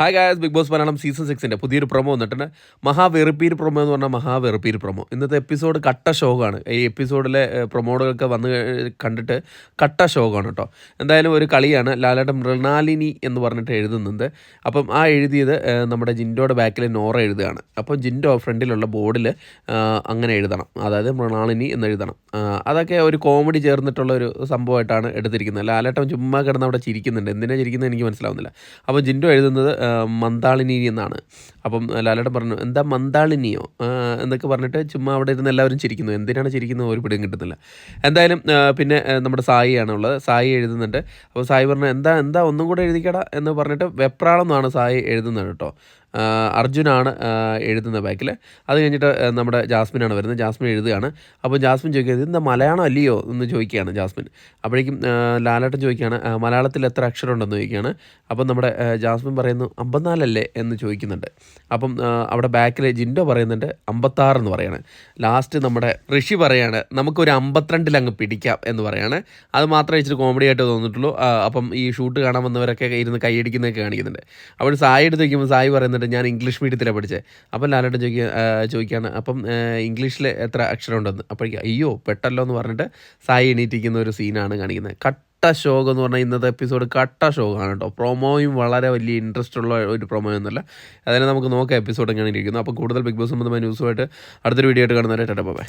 Hi guys big boss Malayalam season സിക്സിന്റെ പുതിയൊരു promo വന്നിട്ടുണ്ട്. മഹാവെറുപ്പീർ promo എന്ന് പറഞ്ഞാൽ മഹാവെറുപ്പീർ പ്രൊമോ ഇന്നത്തെ എപ്പിസോഡ് കട്ട ഷോകാണ് ഈ എപ്പിസോഡിലെ പ്രൊമോഡുകളൊക്കെ വന്ന് കണ്ടിട്ട് കട്ട ഷോകാണ് കേട്ടോ എന്തായാലും ഒരു കളിയാണ് ലാലേട്ടൻ മൃണാലിനി എന്ന് പറഞ്ഞിട്ട് എഴുതുന്നുണ്ട്. അപ്പം ആ എഴുതിയത് നമ്മുടെ ജിൻഡോയുടെ ബാക്കിൽ നോറ എഴുതുകയാണ്. അപ്പം ജിൻഡോ ഫ്രണ്ടിലുള്ള ബോർഡിൽ അങ്ങനെ എഴുതണം. അതായത് മൃണാലിനി എന്ന് എഴുതണം. അതൊക്കെ ഒരു കോമഡി ചേർന്നിട്ടുള്ള ഒരു സംഭവമായിട്ടാണ് എടുത്തിരിക്കുന്നത്. ലാലേട്ടൻ ചുമ്മാ കിടന്ന് അവിടെ ചിരിക്കുന്നുണ്ട്. എന്തിനാണ് ചിരിക്കുന്നത് എനിക്ക് മനസ്സിലാവുന്നില്ല. അപ്പം ജിൻഡോ എഴുതുന്നത് മന്ദാളിനി എന്നാണ്. അപ്പം ലാലേട്ടൻ പറഞ്ഞു എന്താ മന്ദാളിനിയോ എന്നൊക്കെ പറഞ്ഞിട്ട് ചുമ്മാ അവിടെ ഇരുന്ന് എല്ലാവരും ചിരിക്കുന്നു. എന്തിനാണ് ചിരിക്കുന്നത്? ഒരു പിടിയും കിട്ടുന്നില്ല. എന്തായാലും പിന്നെ നമ്മുടെ സായിയാണ് ഉള്ളത്. സായി എഴുതുന്നുണ്ട്. അപ്പോൾ സായി പറഞ്ഞു എന്താ എന്താ ഒന്നും കൂടെ എഴുതിക്കടാ? എന്ന് പറഞ്ഞിട്ട് വെപ്രാളം എന്നാണ് സായി എഴുതുന്നത് കേട്ടോ. അർജുനാണ് എഴുതുന്ന ബാക്കിൽ അത് കഴിഞ്ഞിട്ട് നമ്മുടെ ജാസ്മിനാണ് വരുന്നത്. ജാസ്മിൻ എഴുതുകയാണ്. അപ്പോൾ ജാസ്മിൻ ചോദിക്കുന്നത് എന്താ മലയാളം അല്ലയോ? എന്ന് ചോദിക്കുകയാണ് ജാസ്മിൻ. അപ്പോഴേക്കും ലാലേട്ടൻ ചോദിക്കുകയാണ് മലയാളത്തിൽ എത്ര അക്ഷരം ഉണ്ടെന്ന് ചോദിക്കുകയാണ്? അപ്പം നമ്മുടെ ജാസ്മിൻ പറയുന്നു അമ്പത്തിനാലല്ലേ? എന്ന് ചോദിക്കുന്നുണ്ട്. അപ്പം അവിടെ ബാക്കിൽ ജിൻഡോ പറയുന്നുണ്ട് അമ്പത്താറ് എന്ന് പറയാണ്. ലാസ്റ്റ് നമ്മുടെ ഋഷി പറയാണ് നമുക്കൊരു അമ്പത്തിരണ്ടിൽ അങ്ങ് പിടിക്കാം എന്ന് പറയാണ്. അത് മാത്രമേ ഇച്ചിരി കോമഡി ആയിട്ട് തോന്നിയിട്ടുള്ളൂ. അപ്പം ഈ ഷൂട്ട് കാണാൻ വന്നവരൊക്കെ ഇരുന്ന് കൈയടിക്കുന്നതൊക്കെ കാണിക്കുന്നുണ്ട്. അപ്പോൾ സായി എടുത്ത് വയ്ക്കുമ്പോൾ സായി പറയുന്നുണ്ട് ഞാൻ ഇംഗ്ലീഷ് മീഡിയത്തിലാണ് പഠിച്ചത് അപ്പം ലാലേട്ടൻ ചോദിക്കുക ചോദിക്കുകയാണ് അപ്പം ഇംഗ്ലീഷിൽ എത്ര അക്ഷരം ഉണ്ടെന്ന് അപ്പോഴേക്കും അയ്യോ പെട്ടല്ലോ എന്ന് പറഞ്ഞിട്ട് സായി എണീറ്റിരിക്കുന്ന ഒരു സീനാണ് കാണിക്കുന്നത്. കട്ട ഷോക്ക് എന്ന് പറഞ്ഞാൽ ഇന്നത്തെ എപ്പിസോഡ് കട്ട ഷോക്കാണ് കേട്ടോ. പ്രൊമോയും വളരെ വലിയ ഇൻട്രസ്റ്റ് ഉള്ള ഒരു പ്രൊമോ എന്നല്ല അതിനെ നമുക്ക് നോക്കാം എപ്പിസോഡ് എങ്ങനെ ഇരിക്കുന്നു അപ്പോൾ കൂടുതൽ ബിഗ് ബോസ് സംബന്ധമായ ന്യൂസുമായിട്ട് അടുത്തൊരു വീഡിയോ ആയിട്ട് കാണുന്നവരെ ടാറ്റാ ബൈ